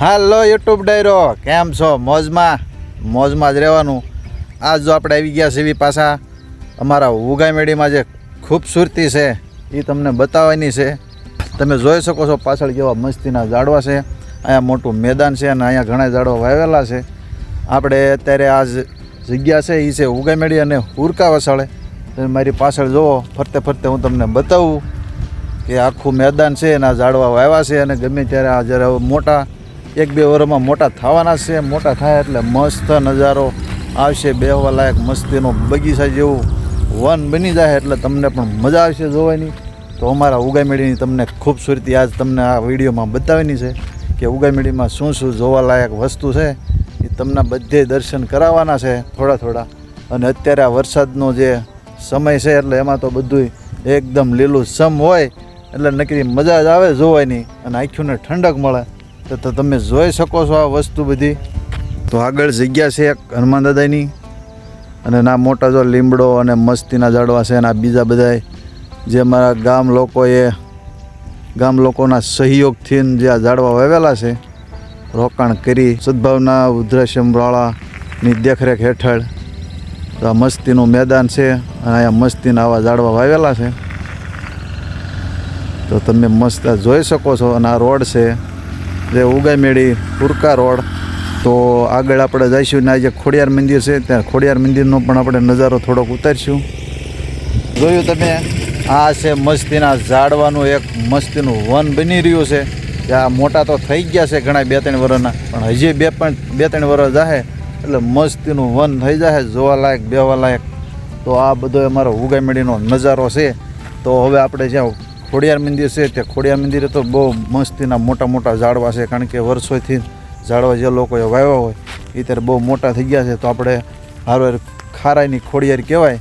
હાલો YouTube ડાયરો, કેમ છો? મોજમાં મોજમાં જ રહેવાનું. આજ જો આપણે આવી ગયા સીવી પાછા, અમારા ઉગામેડીમાં જે ખૂબસૂરતી છે એ તમને બતાવવાની છે. તમે જોઈ શકો છો પાછળ કેવા મસ્તીના ઝાડવા છે. અહીંયા મોટું મેદાન છે અને અહીંયા ઘણા ઝાડવા વાવેલા છે. આપણે અત્યારે આ જગ્યા છે એ છે ઉગામેડી અને હુરકા વસાળે તમે મારી પાછળ જુઓ, ફરતે ફરતે હું તમને બતાવું કે આખું મેદાન છે એના ઝાડવા વાવ્યા છે અને ગમે ત્યારે આ જ્યારે મોટા એક બે વર્ષમાં મોટા થવાના છે, મોટા થાય એટલે મસ્ત નજારો આવશે, બેહવા લાયક મસ્તીનો બગીચા જેવું વન બની જાય એટલે તમને પણ મજા આવશે જોવાની. તો અમારા ઉગામેડીની તમને ખૂબસૂરતી આજ તમને આ વિડીયોમાં બતાવવાની છે કે ઉગામેડીમાં શું શું જોવાલાયક વસ્તુ છે, એ તમને બધે દર્શન કરાવવાના છે થોડા થોડા. અને અત્યારે આ વરસાદનો જે સમય છે એટલે એમાં તો બધું એકદમ લીલું સમ હોય, એટલે નકરી મજા જ આવે જોવાની અને આખીઓને ઠંડક મળે. તો તમે જોઈ શકો છો આ વસ્તુ બધી. તો આગળ જગ્યા છે એક હનુમાન દાદાની. અને ના મોટા જો લીમડો અને મસ્તીના ઝાડવા છે અને આ બીજા બધાય. જે અમારા ગામ લોકોએ, ગામ લોકોના સહયોગથી જે આ ઝાડવા વાવેલા છે, રોકાણ કરી સદભાવના વૃદ્ધાશ્રમવાળાની દેખરેખ હેઠળ તો આ મસ્તીનું મેદાન છે અને અહીંયા મસ્તીના આવા ઝાડવા વાવેલા છે. તો તમે મસ્ત જોઈ શકો છો અને આ રોડ છે જે ઉગામેડી પુરકા રોડ, તો આગળ આપણે જઈશું ને આ જે ખોડિયાર મંદિર છે, ત્યાં ખોડિયાર મંદિરનો પણ આપણે નજારો થોડોક ઉતારશું. જોયું તમે? આ છે મસ્તીના ઝાડવાનું એક મસ્તીનું વન બની રહ્યું છે. આ મોટા તો થઈ ગયા છે ઘણા બે ત્રણ વર્ષના પણ હજી બે પણ, બે ત્રણ વર્ષ જાહે, એટલે મસ્તીનું વન થઈ જાય જોવાલાયક, બેવાલાયક. તો આ બધો અમારો ઉગામેડીનો નજારો છે. તો હવે આપણે જ્યાં ખોડિયાર મંદિર છે. તે ખોડિયાર મંદિરે તો બહુ મસ્તીના મોટા મોટા ઝાડવા છે. કારણ કે વર્ષોથી ઝાડવા જે લોકોએ વાવ્યા હોય, એ ત્યારે બહુ મોટા થઈ ગયા છે. તો આપણે હારવાર ખારાઈની ખોડિયાર કહેવાય.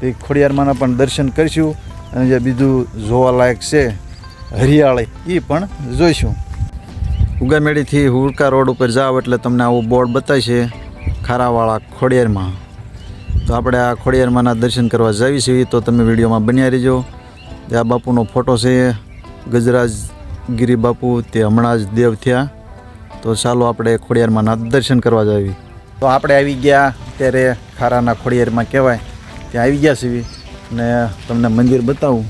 તો એ ખોડિયારમાંના પણ દર્શન કરીશું અને જે બીજું જોવાલાયક છે, હરિયાળી એ પણ જોઈશું. ઉગામેડીથી હુડકા રોડ ઉપર જાઓ એટલે તમને આવું બોર્ડ બતાવશે, ખારાવાળા ખોડિયારમાં. તો આપણે આ ખોડિયારમાંના દર્શન કરવા જઈએ છીએ તો તમે વિડીયોમાં બન્યા રહેજો. આ બાપુનો ફોટો છે ગજરાજ ગિરી બાપુ, તે હમણાં જ દેવ થયા. તો ચાલો આપણે ખોડિયારમાંના દર્શન કરવા જાવી તો આપણે આવી ગયા ત્યારે ખારાના ખોડિયારમાં કહેવાય, ત્યાં આવી ગયા છીએ ને તમને મંદિર બતાવું.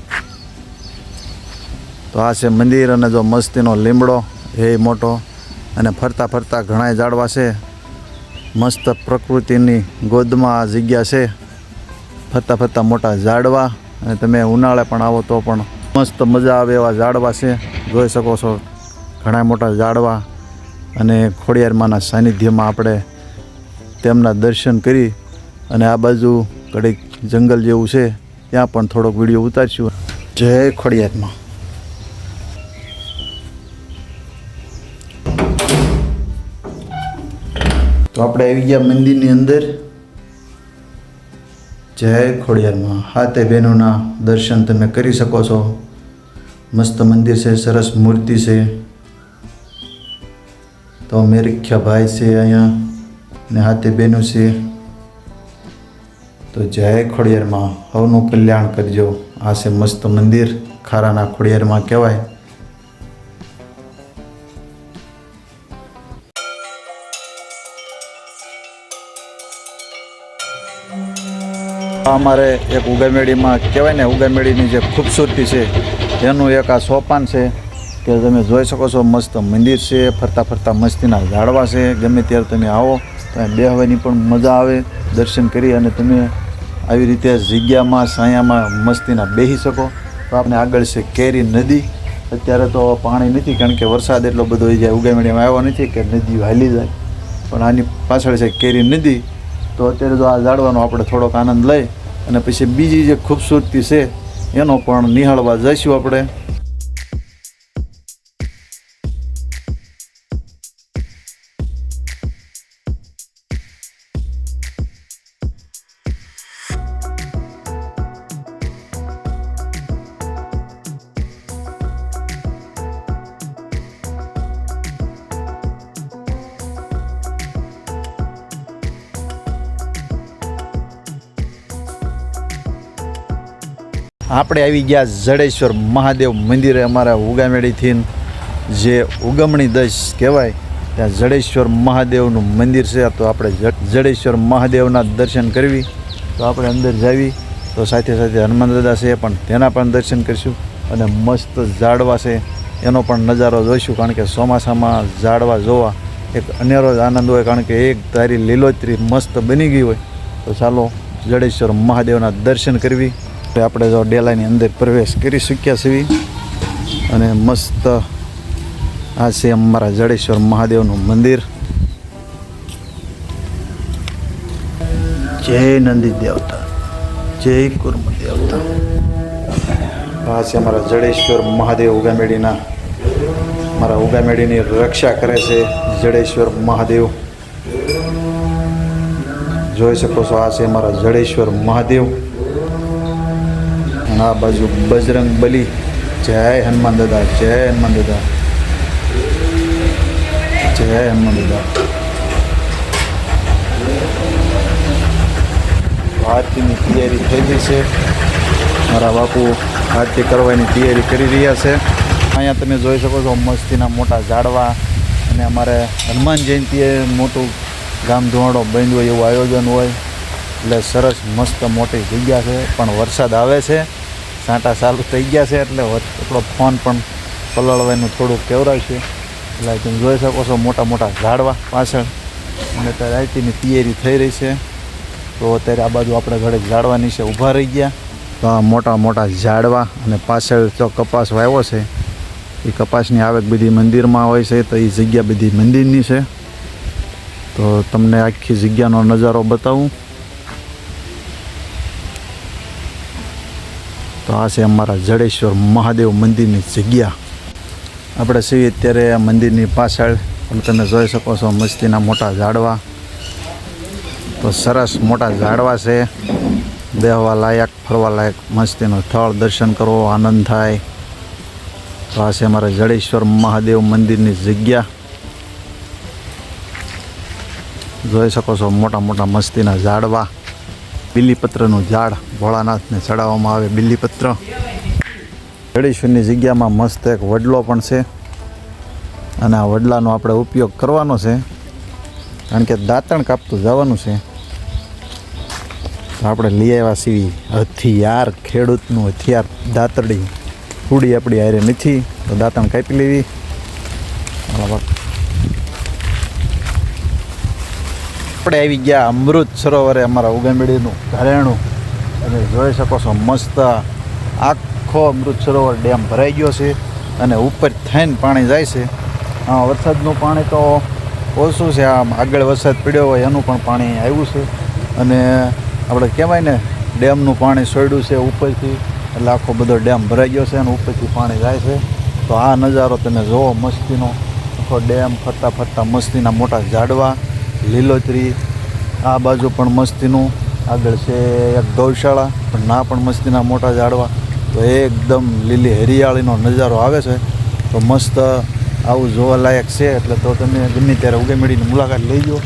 તો આ છે મંદિર અને જો મસ્તીનો લીમડો, એ મોટો અને ફરતા ફરતા ઘણાય ઝાડવા છે. મસ્ત પ્રકૃતિની ગોદમાં આ જગ્યા છે. ફરતા ફરતા મોટા ઝાડવા. અને તમે ઉનાળે પણ આવો તો પણ મસ્ત મજા આવે એવા ઝાડવા છે. જોઈ શકો છો ઘણા મોટા ઝાડવા અને ખોડિયારમાંના સાનિધ્યમાં આપણે તેમના દર્શન કરી અને આ બાજુ કડીક જંગલ જેવું છે. ત્યાં પણ થોડોક વીડિયો ઉતારશું. જય ખોડિયારમાં. તો આપણે આવી ગયા મંદિરની અંદર. જય ખોડિયારમાં. હાથે બહેનોના દર્શન તમે કરી શકો છો. મસ્ત મંદિર છે, સરસ મૂર્તિ છે. તો મેરિખ્યા ભાઈ છે અહીંયા ને હાથે બહેનો છે. તો જય ખોડિયારમાં. હવનું કલ્યાણ કરજો. આ છે મસ્ત મંદિર. ખારાના ખોડિયારમાં કહેવાય. અમારે એક ઉગામેડીમાં કહેવાય ને ઉગામેડીની જે ખૂબસૂરતી છે, એનું એક આ સોપાન છે, કે તમે જોઈ શકો છો, મસ્ત મંદિર છે, ફરતા ફરતા મસ્તીના ઝાડવા છે, ગમે ત્યારે તમે આવો, તો બેહવાની પણ મજા આવે, દર્શન કરી અને તમે આવી રીતે જગ્યામાં, સાયામાં મસ્તીના બેસી શકો. તો આપણે આગળ છે કેરી નદી. અત્યારે તો પાણી નથી, કારણ કે વરસાદ એટલો બધો જાય ઉગામેડીમાં આવ્યો નથી, કે નદી હાલી જાય. પણ આની પાછળ છે કેરી નદી. તો અત્યારે તો આ ઝાડવાનો આપણે થોડોક આનંદ લઈ અને પછી બીજી જે ખૂબસૂરતી છે, એનો પણ નિહાળવા જઈશું આપણે. આપણે આવી ગયા જડેશ્વર મહાદેવ મંદિરે અમારા ઉગામેડીથી જે ઉગમણી દશ કહેવાય, ત્યાં જડેશ્વર મહાદેવનું મંદિર છે. તો આપણે જડેશ્વર મહાદેવના દર્શન કરવી. તો આપણે અંદર જાવી. તો સાથે સાથે હનુમાન દાદા છે, પણ તેના પણ દર્શન કરીશું. અને મસ્ત ઝાડવા છે. એનો પણ નજારો જોઈશું, કારણ કે ચોમાસામાં ઝાડવા જોવા એક અનેરો જ આનંદ હોય, કારણ કે એક તારી લીલોતરી મસ્ત બની ગઈ હોય. તો ચાલો જડેશ્વર મહાદેવના દર્શન કરવી. તો આપણે જો ડેલાની અંદર પ્રવેશ કરી શક્યા છીએ. અને મસ્ત આ છે અમારા જડેશ્વર મહાદેવનું મંદિર. જય નંદી દેવતા, જય કુર્મ દેવતા. આ છે અમારા જડેશ્વર મહાદેવ ઉગામેડીના. મારા ઉગામેડીની રક્ષા કરે છે જડેશ્વર મહાદેવ. જોઈ શકો છો આ છે અમારા જડેશ્વર મહાદેવ. આ બાજુ બજરંગ બલી. જય હનુમાન દાદા, જય હનુમાન દાદા. જય હનુમાન દાદા. આરતીની તૈયારી થઈ ગઈ છે. મારા બાપુ આરતી કરવાની તૈયારી કરી રહ્યા છે. અહીંયા તમે જોઈ શકો છો મસ્તીના મોટા ઝાડવા અને અમારે હનુમાન જયંતીએ મોટું ગામ ધોવાડો બંધ હોય એવું આયોજન હોય. એટલે સરસ મસ્ત મોટી જગ્યા છે, પણ વરસાદ આવે છે. સાંટા ચાલુ થઈ ગયા છે એટલે આપણો ફોન પણ પલળવાનું થોડુંક કેવરાય છે એટલે તમે જોઈ શકો છો મોટા મોટા ઝાડવા પાછળ. અને અત્યારે આઈટીની તૈયારી થઈ રહી છે. તો અત્યારે આ બાજુ આપણે ઘરે ઝાડવા નીચે ઊભા રહી ગયા. તો આ મોટા મોટા ઝાડવા અને પાછળ તો કપાસ વાવ્યો છે, એ કપાસની આવક બધી મંદિરમાં હોય છે, તો એ જગ્યા બધી મંદિરની છે. તો તમને આખી જગ્યાનો નજારો બતાવું. તો આ છે અમારા જડેશ્વર મહાદેવ મંદિરની જગ્યા. આપણે છીએ અત્યારે આ મંદિરની પાછળ પણ તમે જોઈ શકો છો મસ્તીના મોટા ઝાડવા. તો સરસ મોટા ઝાડવા છે. બેહવા લાયક, ફરવા લાયક મસ્તીનું સ્થળ, દર્શન કરવો આનંદ થાય. તો આ છે અમારા જડેશ્વર મહાદેવ મંદિરની જગ્યા. જોઈ શકો છો મોટા મોટા મસ્તીના ઝાડવા. બિલીપત્રનું ઝાડ ભોળાનાથને ચડાવવામાં આવે. બિલીપત્ર. જડેશ્વરની જગ્યામાં મસ્ત એક વડલો પણ છે. અને આ વડલાનો આપણે ઉપયોગ કરવાનો છે. કારણ કે દાંતણ કાપતું જવાનું છે. તો આપણે લઈ આવ્યા સીવી હથિયાર, ખેડૂતનું હથિયાર દાંતડી પૂડી આપણી આરે નથી, તો દાંતણ કાપી લેવી. આપણે આવી ગયા અમૃત સરોવરે અમારા ઉગામેડીનું ઘરેણું. તમે જોઈ શકો છો મસ્ત આખો અમૃત સરોવર ડેમ ભરાઈ ગયો છે અને ઉપર થઈને પાણી જાય છે. વરસાદનું પાણી તો ઓછું છે, આમ આગળ વરસાદ પડ્યો હોય એનું પણ પાણી આવ્યું છે. અને આપણે કહેવાય ને, ડેમનું પાણી સોડ્યું છે ઉપરથી, એટલે આખો બધો ડેમ ભરાઈ ગયો છે અને ઉપરથી પાણી જાય છે. તો આ નજારો તમે જુઓ મસ્તીનો. આખો ડેમ ફરતા ફરતા મસ્તીના મોટા ઝાડવા. લીલોતરી, આ બાજુ પણ મસ્તીનું, આગળ છે એક ગૌશાળા, પણ ના પણ મસ્તીના મોટા ઝાડવા. તો એકદમ લીલી હરિયાળીનો નજારો આવે છે. તો મસ્ત આવું જોવાલાયક છે. એટલે તો તમે ગમે ત્યારે ઉગેમેડીની મુલાકાત લઈ જાઓ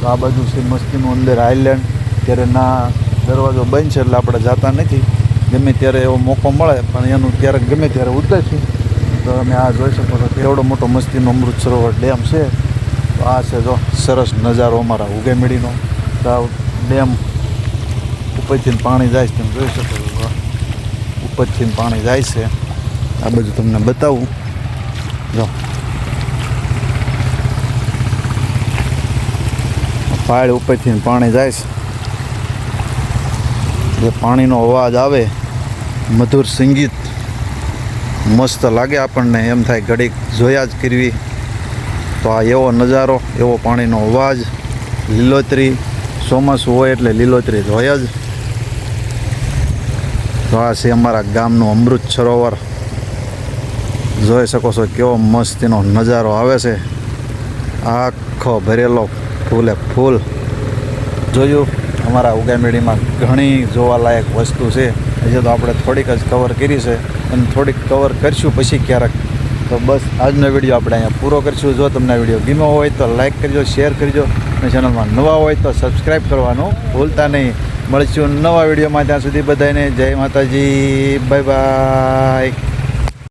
તો આ બાજુ છે મસ્તીનું અંદર આઇલેન્ડ ત્યારે ના દરવાજો બંધ છે એટલે આપણે જતા નથી. ગમે ત્યારે એવો મોકો મળે, પણ એનું ક્યારેક ગમે ત્યારે ઉતરશું તો તમે આ જોઈ શકો છો કે એવડો મોટો મસ્તીનો અમૃત સરોવર ડેમ છે. તો આ છે જો સરસ નજારો અમારા ઉગેમેડીનો ડેમ ઉપરથી પાણી જાય છે, તમે જોઈ શકો છો. ઉપરથી પાણી જાય છે. આ બધું તમને બતાવું. જો. પાળ ઉપરથી પાણી જાય છે. જે પાણીનો અવાજ આવે, મધુર સંગીત. મસ્ત લાગે આપણને, એમ થાય ઘડીક જોયા જ કરવી. તો આ એવો નજારો, એવો પાણીનો અવાજ, લીલોતરી, ચોમાસું હોય એટલે લીલોતરી જ હોય જ. તો આ છે અમારા ગામનું અમૃત સરોવર. જોઈ શકો છો કેવો મસ્તીનો નજારો આવે છે. આખો ભરેલો ફૂલે ફૂલ. જોયું? અમારા ઉગામેડીમાં ઘણી જોવાલાયક વસ્તુ છે. હજી તો આપણે થોડીક જ કવર કરી છે. અને થોડીક કવર કરીશું પછી ક્યારેક તો બસ આજનો વીડિયો આપણે અહીંયા પૂરો કરીશું. જો તમને વીડિયો ગમ્યો હોય તો લાઇક કરજો, શેર કરજો. અને ચેનલમાં નવા હોય તો સબસ્ક્રાઈબ કરવાનું ભૂલતા નહીં. મળીશું નવા વિડીયોમાં ત્યાં સુધી બધાને જય માતાજી. Bye bye.